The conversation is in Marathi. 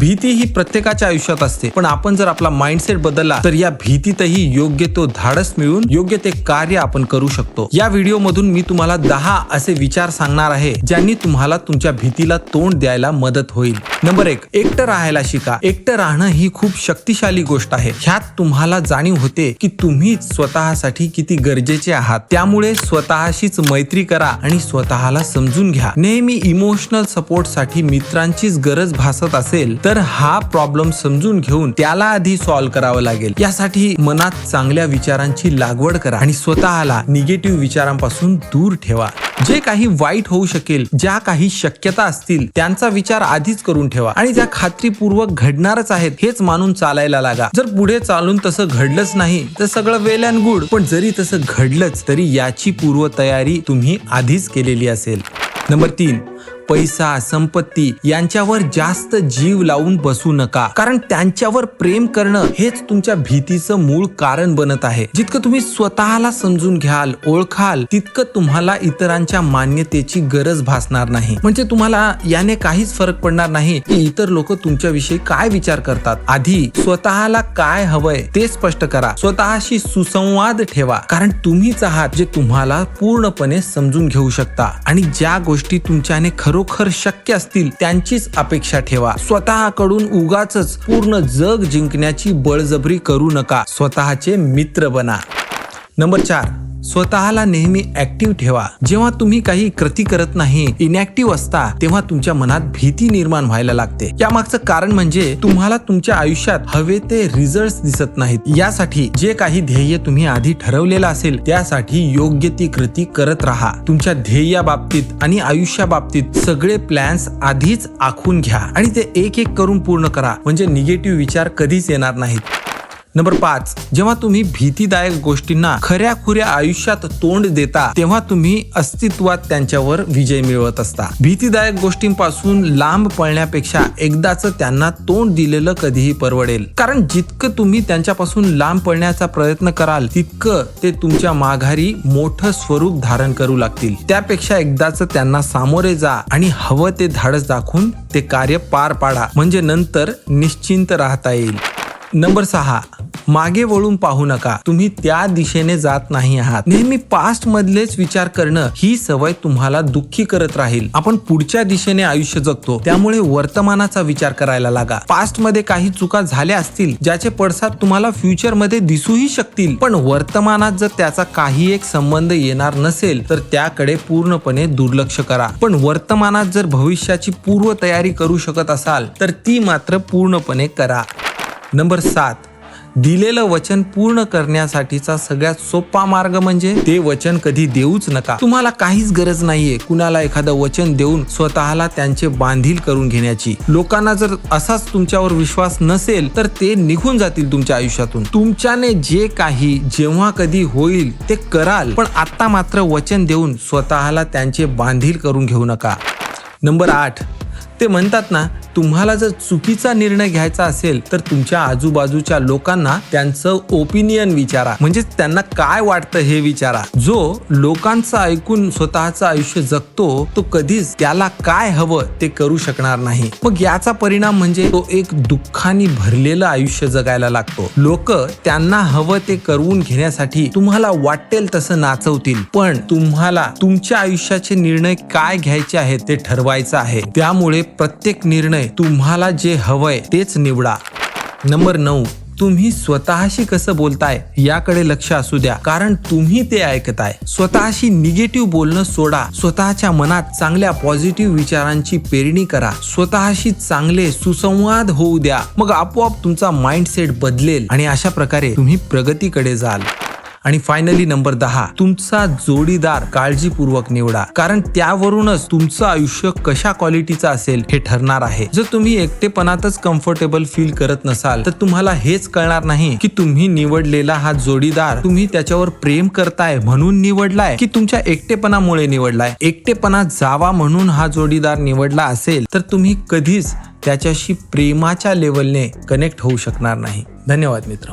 भीती ही प्रत्येकाच्या आयुष्यात असते. पण आपण जर आपला माइंडसेट बदलला तर या भीतीतही योग्य तो धाडस मिळून योग्य ते कार्य आपण करू शकतो. या व्हिडिओ मधून मी तुम्हाला दहा असे विचार सांगणार आहे ज्यांनी तुम्हाला तुमच्या भीतीला तोंड द्यायला मदत होईल. नंबर एक एकटं राहायला शिका. एकटं राहणं ही खूप शक्तिशाली गोष्ट आहे. ह्यात तुम्हाला जाणीव होते की तुम्ही स्वतःसाठी किती गरजेचे आहात. त्यामुळे स्वतःशीच मैत्री करा आणि स्वतःला समजून घ्या. नेहमी इमोशनल सपोर्टसाठी मित्रांचीच गरज भासत असेल तर हा प्रॉब्लेम समजून घेऊन त्याला आधी सॉल्व्ह करावं लागेल. यासाठी मनात चांगल्या विचारांची लागवड करा आणि स्वतःला निगेटिव्ह विचारांपासून दूर ठेवा. जे काही वाईट होऊ शकेल ज्या काही शक्यता असतील त्यांचा विचार आधीच करून ठेवा. आणि ज्या खात्रीपूर्वक घडणारच आहेत हेच मानून चालायला लागा. जर पुढे चालून तसं घडलंच नाही तर सगळं वेल अँड गुड. पण जरी तसं घडलंच तरी याची पूर्वतयारी तुम्ही आधीच केलेली असेल. नंबर तीन पैसा संपत्ती यांच्यावर जास्त जीव लावून बसू नका. कारण त्यांच्यावर प्रेम करणं हेच तुमच्या भीतीचं मूळ कारण बनत आहे. जितकं तुम्ही स्वतःला समजून घ्याल ओळखाल तितकं तुम्हाला इतरांच्या मान्यतेची गरज भासणार नाही. म्हणजे तुम्हाला याने काहीच फरक पडणार नाही की इतर लोक तुमच्याविषयी काय विचार करतात. आधी स्वतःला काय हवंय ते स्पष्ट करा. स्वतःशी सुसंवाद ठेवा. कारण तुम्हीच आहात जे तुम्हाला पूर्णपणे समजून घेऊ शकता. आणि ज्या गोष्टी तुमच्याने खरो खरोखर शक्य असतील त्यांचीच अपेक्षा ठेवा. स्वतःकडून उगाच पूर्ण जग जिंकण्याची बळजबरी करू नका. स्वतःचे मित्र बना. नंबर चार. स्वतःला नेहमी ऍक्टिव्ह ठेवा. जेव्हा तुम्ही काही कृती करत नाही इनॅक्टिव्ह असता तेव्हा तुमच्या मनात भीती निर्माण व्हायला लागते. यामागचं कारण म्हणजे तुम्हाला तुमच्या आयुष्यात हवे ते रिझल्ट दिसत नाहीत. यासाठी जे काही ध्येय तुम्ही आधी ठरवलेलं असेल त्यासाठी योग्य ती कृती करत राहा. तुमच्या ध्येया बाबतीत आणि आयुष्या बाबतीत सगळे प्लॅन्स आधीच आखून घ्या. आणि ते एक एक करून पूर्ण करा. म्हणजे निगेटिव्ह विचार कधीच येणार नाहीत. नंबर पाच जेव्हा तुम्ही भीतीदायक गोष्टींना खऱ्या खुऱ्या आयुष्यात तोंड देता तेव्हा तुम्ही अस्तित्वात त्यांच्यावर विजय मिळवत असता. भीतीदायक गोष्टींपासून लांब पळण्यापेक्षा एकदाच त्यांना तोंड दिलेलं कधीही परवडेल. कारण जितकं तुम्ही त्यांच्यापासून लांब पळण्याचा प्रयत्न कराल तितकं ते तुमच्या माघारी मोठं स्वरूप धारण करू लागतील. त्यापेक्षा एकदाच त्यांना सामोरे जा आणि हवं ते धाडस दाखवून ते कार्य पार पाडा. म्हणजे नंतर निश्चिंत राहता येईल. नंबर सहा मागे वळून पाहू नका. तुम्ही त्या दिशेने जात नाही आहात. नेहमी पास्ट मधलेच विचार करणं ही सवय तुम्हाला दुःखी करत राहील. आपण पुढच्या दिशेने आयुष्य जगतो. त्यामुळे वर्तमानाचा विचार करायला लागा. पास्टमध्ये काही चुका झाल्या असतील ज्याचे पडसाद तुम्हाला फ्युचरमध्ये दिसूही शकतील. पण वर्तमानात जर त्याचा काही एक संबंध येणार नसेल तर त्याकडे पूर्णपणे दुर्लक्ष करा. पण वर्तमानात जर भविष्याची पूर्व तयारी करू शकत असाल तर ती मात्र पूर्णपणे करा. नंबर सात दिलेलं वचन पूर्ण करण्यासाठीचा सगळ्यात सोपा मार्ग म्हणजे ते वचन कधी देऊच नका. तुम्हाला काहीच गरज नाहीये कुणाला एखादं वचन देऊन स्वतःला त्यांचे बांधील करून घेण्याची. लोकांना जर असाच तुमच्यावर विश्वास नसेल तर ते निघून जातील तुमच्या आयुष्यातून. तुमच्याने जे काही जेव्हा कधी होईल ते कराल पण आता मात्र वचन देऊन स्वतःला त्यांचे बांधील करून घेऊ नका. नंबर आठ ते म्हणतात ना तुम्हाला जर चुकीचा निर्णय घ्यायचा असेल तर तुमच्या आजूबाजूच्या लोकांना त्यांचं ओपिनियन विचारा. म्हणजे त्यांना काय वाटतं हे विचारा. जो लोकांचं ऐकून स्वतःचं आयुष्य जगतो तो कधीच त्याला काय हवं ते करू शकणार नाही. मग याचा परिणाम म्हणजे तो एक दुःखाने भरलेलं आयुष्य जगायला लागतो. लोक त्यांना हवं ते करून घेण्यासाठी तुम्हाला वाटेल तसं नाचवतील पण तुम्हाला तुमच्या आयुष्याचे निर्णय काय घ्यायचे आहेत ते ठरवायचं आहे. त्यामुळे प्रत्येक निर्णय तुम्हाला जे हवंय तेच निवडा. नंबर नऊ तुम्ही स्वतःशी कसं बोलताय याकडे लक्ष असू द्या. कारण तुम्ही ते ऐकताय. स्वतःशी निगेटिव्ह बोलणं सोडा. स्वतःच्या मनात चांगल्या पॉझिटिव्ह विचारांची पेरणी करा. स्वतःशी चांगले सुसंवाद होऊ द्या. मग आपोआप तुमचा माइंडसेट बदलेल आणि अशा प्रकारे तुम्ही प्रगतीकडे जाल. आणि फायनली नंबर दहा तुमचा जोडीदार काळजीपूर्वक निवडा. कारण त्यावरूनच तुमचं आयुष्य कशा क्वालिटीचं असेल हे ठरणार आहे. जर तुम्ही एकटेपणातच कम्फर्टेबल फील करत नसाल तर तुम्हाला हेच कळणार नाही की तुम्ही निवडलेला हा जोडीदार तुम्ही त्याच्यावर प्रेम करताय म्हणून निवडलाय की तुमच्या एकटेपणामुळे निवडलाय. एकटेपणा जावा म्हणून हा जोडीदार निवडला असेल तर तुम्ही कधीच त्याच्याशी प्रेमाच्या लेवलने कनेक्ट होऊ शकणार नाही. धन्यवाद मित्र.